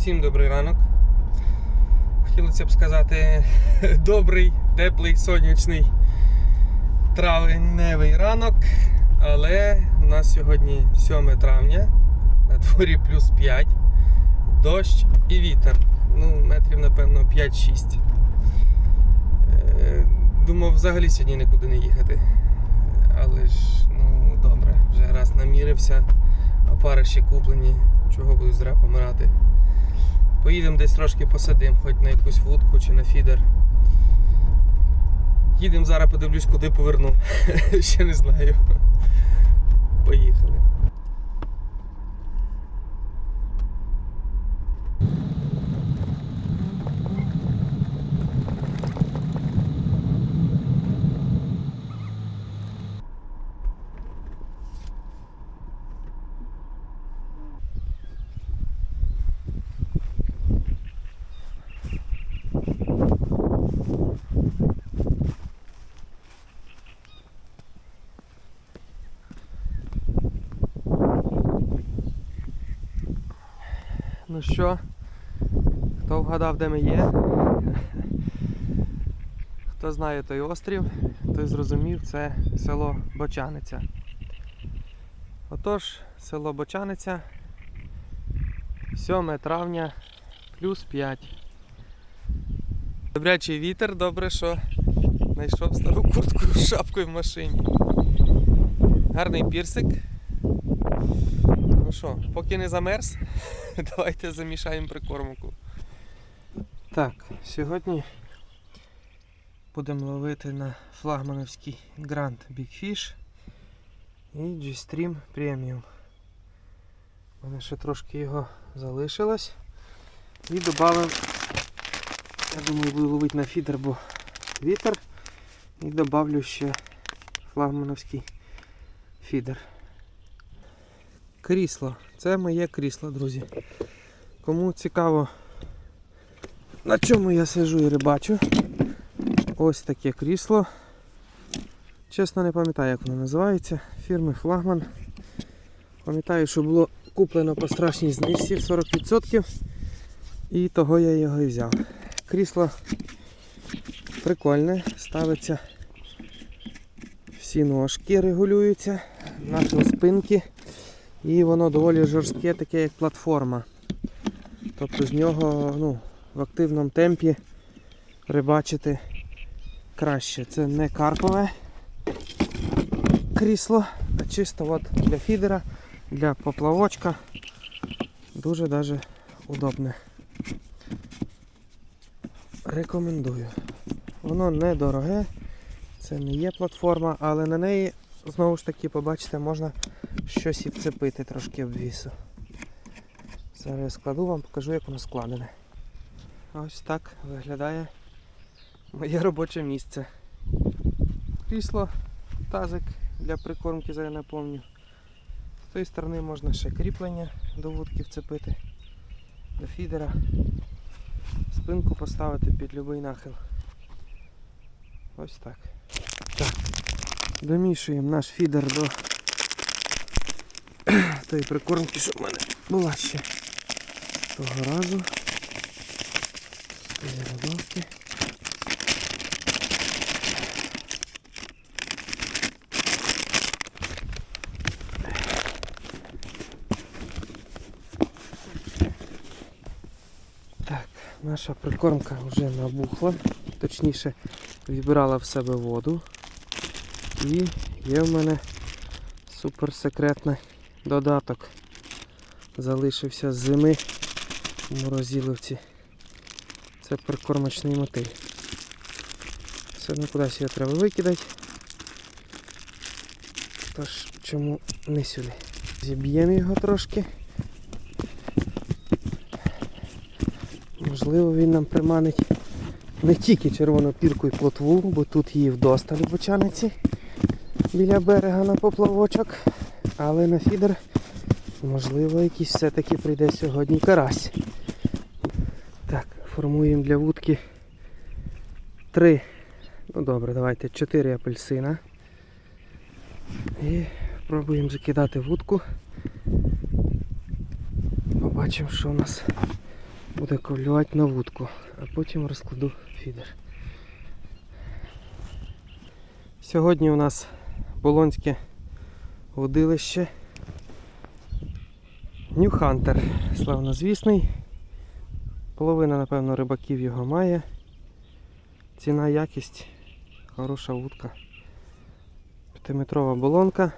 Всім добрий ранок. Хотілося б сказати добрий, теплий, сонячний травневий ранок. Але у нас сьогодні 7 травня, на дворі плюс 5, дощ і вітер. Ну, метрів, напевно, 5-6. Е, Думав взагалі сьогодні нікуди не їхати. Але ж, ну добре, вже раз намірився, а пари ще куплені, чого буду зря помирати. Поїдемо десь трошки посадимо, хоч на якусь вудку чи на фідер. Їдемо зараз, подивлюсь, куди поверну. Ще не знаю. Поїхали. Ну що, хто вгадав, де ми є? Хто знає той острів, той зрозумів, це село Бочаниця. Отож, село Бочаниця, 7 травня, плюс 5. Добрячий вітер, добре, що знайшов стару куртку з шапкою в машині. Гарний пірсик. Ну що, поки не замерз, давайте замішаємо прикормку. Так, сьогодні будемо ловити на флагмановський Grand Big Fish і G-Stream Premium. У мене ще трошки його залишилось. І додав, я думаю, буду ловити на фідер, бо вітер. І додавлю ще флагмановський фідер. Крісло. Це моє крісло, друзі. Кому цікаво, на чому я сижу і рибачу. Ось таке крісло. Чесно не пам'ятаю, як воно називається. Фірми Флагман. Пам'ятаю, що було куплено по страшній знижці 40%. І того я його і взяв. Крісло прикольне, ставиться. Всі ножки регулюються, наші спинки. І воно доволі жорстке, таке як платформа. Тобто з нього ну, в активному темпі рибачити краще. Це не карпове крісло, а чисто от для фідера, для поплавочка. Дуже даже удобне. Рекомендую. Воно недороге, це не є платформа, але на неї знову ж таки побачите, можна щось і вцепити трошки обвісу. Зараз я складу вам, покажу, як воно складене. Ось так виглядає моє робоче місце. Крісло, тазик для прикормки, зараз наповню. З тої сторони можна ще кріплення до вудки вцепити, до фідера, спинку поставити під будь-який нахил. Ось так. Так. Домішуємо наш фідер до тої прикормки, що в мене була ще того разу. Рибалки. Так, наша прикормка вже набухла, точніше вібрала в себе воду. І є в мене суперсекретний додаток. Залишився з зими в морозиловці. Це прикормочний мотиль. Все одно кудись його треба викидати. Тож чому не сюди? Зіб'ємо його трошки. Можливо він нам приманить не тільки червону пірку і плотву, бо тут її вдосталь в бочаниці біля берега на поплавочок, але на фідер, можливо, якийсь все-таки прийде сьогодні карась. Так, формуємо для вудки три, ну добре, давайте чотири апельсина. І пробуємо закидати вудку. Побачимо, що у нас буде клювати на вудку, а потім розкладу фідер. Сьогодні у нас Болонське водилище. Нью-Хантер, славнозвісний. Половина, напевно, рибаків його має. Ціна, якість, хороша вудка. П'ятиметрова болонка.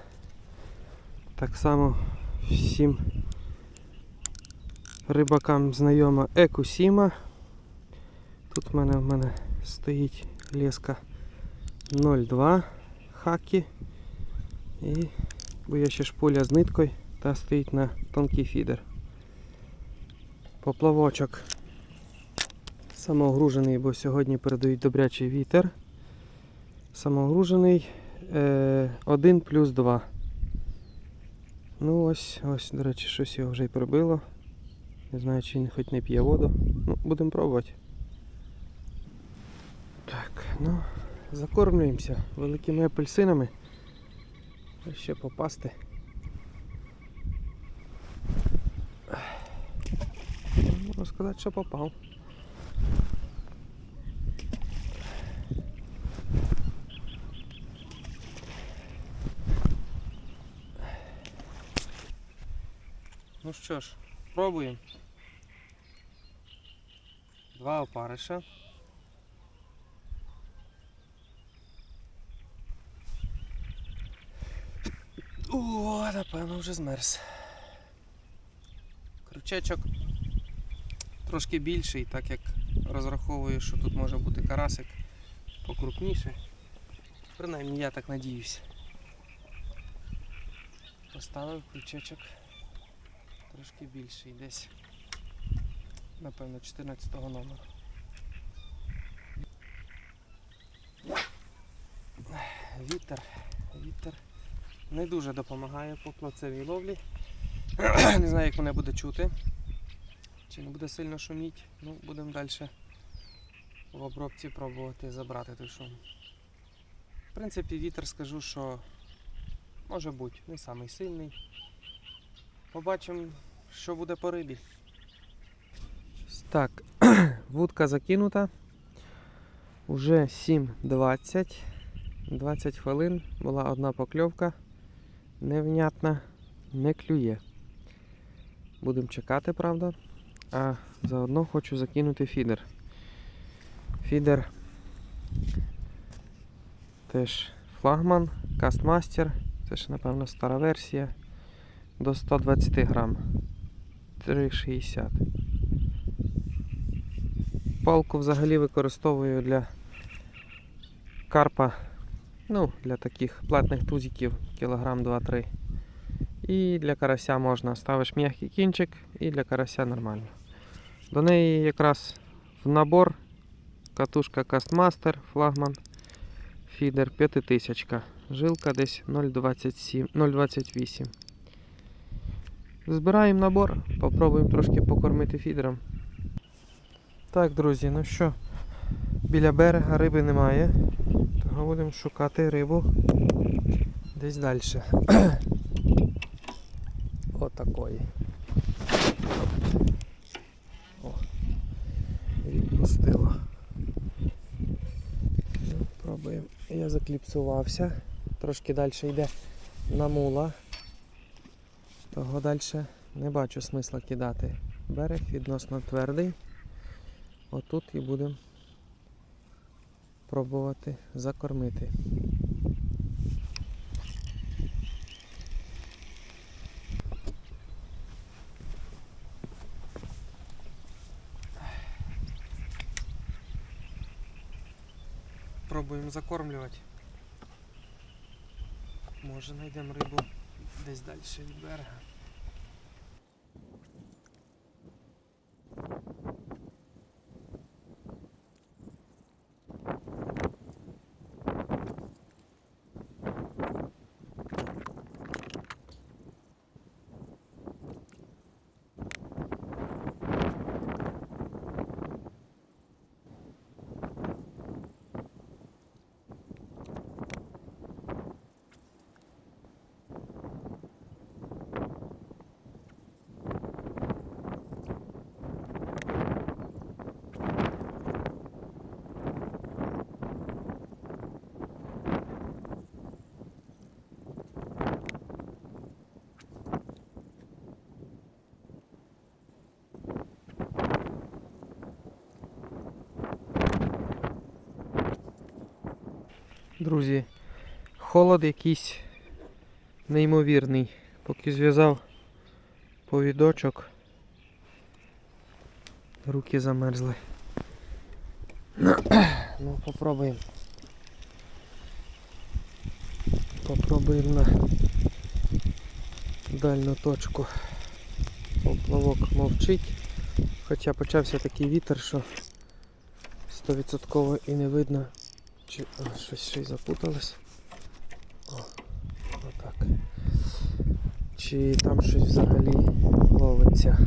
Так само всім рибакам знайома Екусіма. Тут в мене в мене стоїть леска 0,2 хакі. І бо є ще шпуля з ниткою та стоїть на тонкий фідер. Поплавочок самогружений, бо сьогодні передають добрячий вітер. Самогружений е, 1 плюс 2. Ну ось, ось, до речі, щось його вже й прибило. Не знаю, чи він хоч не п'є воду. Ну, будемо пробувати. Так, ну, закормлюємося великими апельсинами. Ще попасти. Можна сказати, що попав. Ну що ж, пробуємо. Два опариша. О, напевно, вже змерз. Крючечок трошки більший, так як розраховую, що тут може бути карасик покрупніше. Принаймні я так надіюсь. Поставив крючечок трошки більший, десь, напевно, 14 го номера. Вітер, вітер не дуже допомагає по плацевій ловлі. Не знаю, як мене буде чути. Чи не буде сильно шуміти. Ну, будемо далі в обробці пробувати забрати той шум. В принципі, вітер скажу, що може бути не самий сильний. Побачимо, що буде по рибі. Так, вудка закинута. Уже 7.20. 20 хвилин була одна покльовка. Невнятна, не клює. Будемо чекати, правда. А заодно хочу закинути фідер. Фідер теж флагман, кастмастер. Це ж, напевно, стара версія. До 120 грам. 3,60. Палку взагалі використовую для карпа, ну, для таких платних тузиків, кілограм 2-3. І для карася можна ставиш м'який кінчик і для карася нормально. До неї якраз в набор катушка Castmaster, флагман, фідер 5000. Жилка десь 0,28. Збираємо набор, попробуємо трошки покормити фідером. Так, друзі, ну що, біля берега риби немає, того будемо шукати рибу десь далі. Отакої. О, відпустило. Ну, Пробуємо. Я закліпсувався. Трошки далі йде на мула. Того далі не бачу смисла кидати. Берег відносно твердий. Отут і будемо пробувати закормити. Пробуємо закормлювати. Може знайдемо рибу десь далі від берега. Друзі, холод якийсь неймовірний. Поки зв'язав повідочок, руки замерзли. Ну, попробуємо. Попробуємо на дальню точку. Поплавок мовчить. Хоча почався такий вітер, що 100% і не видно, чи щось ще й запуталось. О, отак. Чи там щось взагалі ловиться.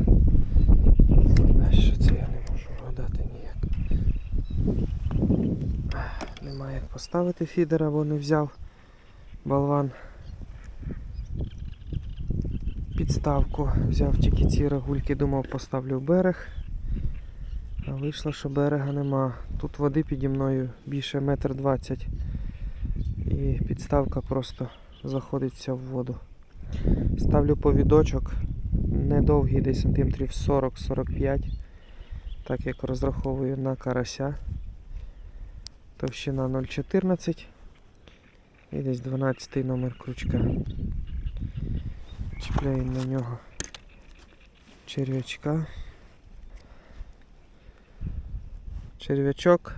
А що це я не можу вгадати ніяк. Немає як поставити фідера, бо не взяв болван. Підставку взяв тільки ці рагульки, думав поставлю в берег. Вийшло, що берега нема. Тут води піді мною більше метр двадцять. І підставка просто заходить вся в воду. Ставлю повідочок недовгий, десь сантиметрів 40-45, так як розраховую на карася. Товщина 0,14 і десь 12 номер крючка. Чіпляємо на нього черв'ячка. Черв'ячок.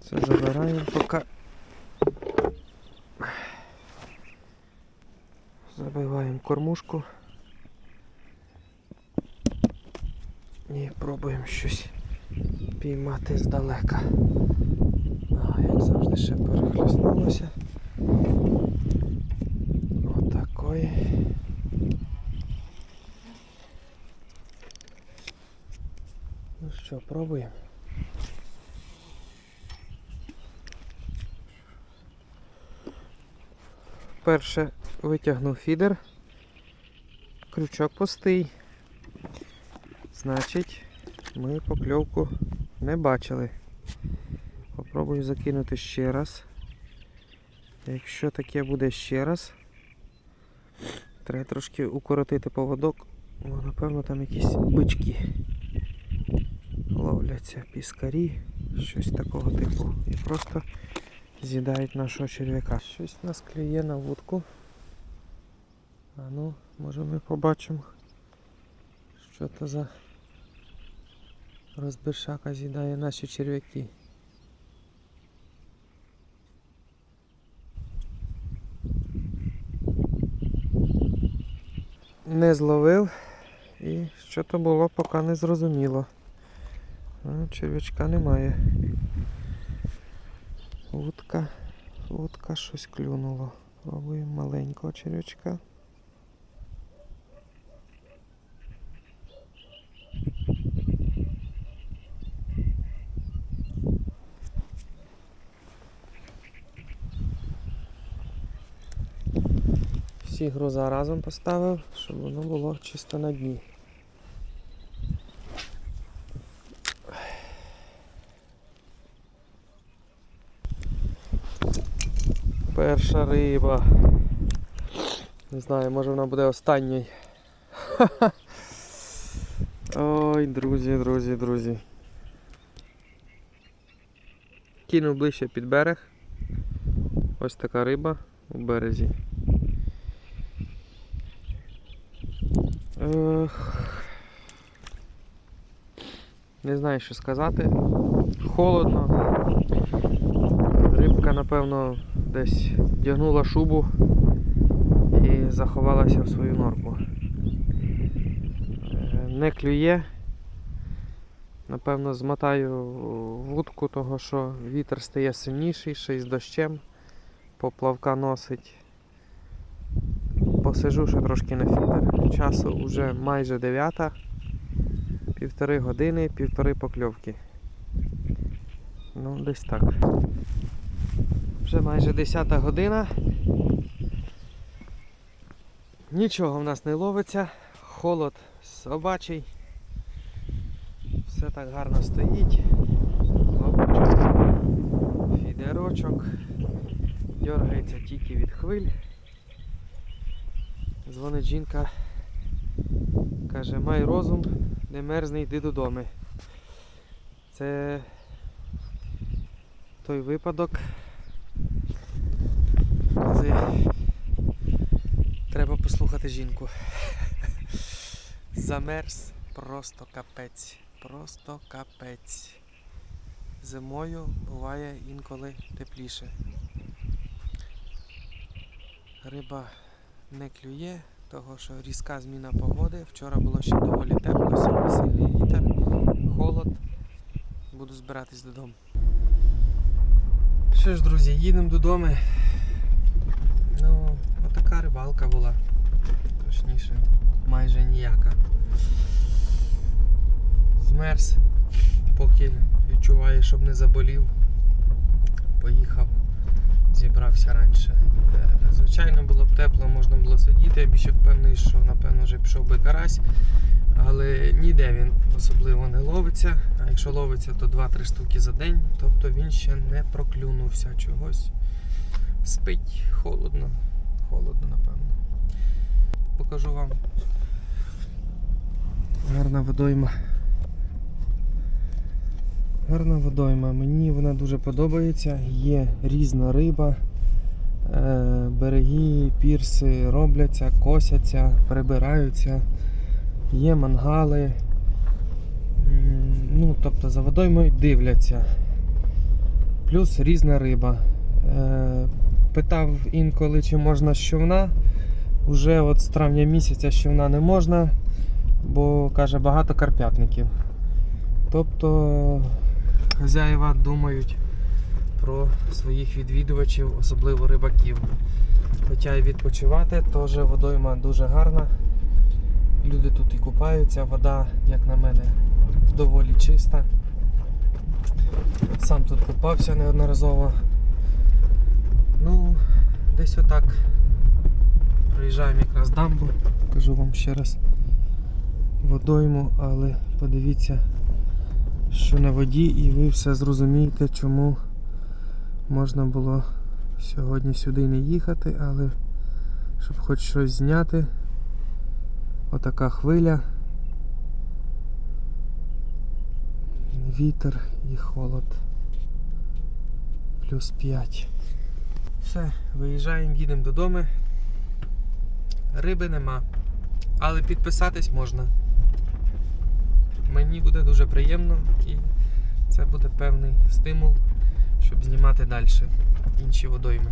Це забираємо поки. Забиваємо кормушку. І пробуємо щось піймати здалека. А, як завжди ще перехлеснулося. Отакої. Ну. Перше витягнув фідер. Крючок пустий. Значить, ми покльовку не бачили. Попробую закинути ще раз. Якщо таке буде ще раз, треба трошки укоротити поводок, бо напевно там якісь бички ловляться піскарі, щось такого типу. І просто з'їдають нашого черв'яка. Щось нас клює на вудку. А ну, може ми побачимо, що то за розбишака з'їдає наші черв'яки. Не зловив і що то було, поки не зрозуміло. Черв'ячка немає. Вудка, вудка щось клюнуло. Пробуємо маленького черв'ячка. Всі груза разом поставив, щоб воно було чисто на дні. Перша риба. Не знаю, може вона буде останньою. Ой, друзі, друзі, друзі. Кинув ближче під берег. Ось така риба у березі. Ех. Не знаю, що сказати. Холодно. Рибка, напевно, десь вдягнула шубу і заховалася в свою норку. Е, Не клює. Напевно, змотаю вудку, того що вітер стає сильніший, ще й з дощем, поплавка носить. Посижу ще трошки на фідер. Часу вже майже 9. Півтори години, півтори покльовки. Ну, десь так. Вже майже 10 година. Нічого в нас не ловиться, холод собачий. Все так гарно стоїть. Ловочок, фідерочок. Дергається тільки від хвиль. Дзвонить жінка. Каже, май розум, не мерзни, йди додому. Це той випадок, коли треба послухати жінку. Замерз просто капець. Просто капець. Зимою буває інколи тепліше. Риба не клює, того що різка зміна погоди. Вчора було ще доволі тепло, сьогодні сильний вітер, холод. Буду збиратись додому. Що ж, друзі, їдемо додому. Ну, була. Точніше, майже ніяка. Змерз, поки відчуваю, щоб не заболів. Поїхав, зібрався раніше. Е, Звичайно, було б тепло, можна було сидіти. Я більше впевнений, що напевно вже пішов би карась. Але ніде він особливо не ловиться. А якщо ловиться, то 2-3 штуки за день. Тобто він ще не проклюнувся чогось. Спить холодно. Холодно, напевно. Покажу вам. Гарна водойма. Гарна водойма. Мені вона дуже подобається. Є різна риба. Е, Береги, пірси робляться, косяться, прибираються. Є мангали. Ну, тобто за водоймою дивляться. Плюс різна риба. Питав інколи, чи можна з човна. Уже от з травня місяця з не можна, бо каже багато карпятників. Тобто хазяїва думають про своїх відвідувачів, особливо рибаків. Хоча й відпочивати, теж водойма дуже гарна. Люди тут і купаються, вода, як на мене, доволі чиста. Сам тут купався неодноразово. Ну, десь отак. Проїжджаємо якраз дамбу, покажу вам ще раз водойму, але подивіться, що на воді, і ви все зрозумієте, чому можна було сьогодні сюди не їхати, але щоб хоч щось зняти. Отака хвиля. Вітер і холод. Плюс 5. Все, виїжджаємо, їдемо додому. Риби нема. Але підписатись можна. Мені буде дуже приємно і це буде певний стимул, щоб знімати далі інші водойми.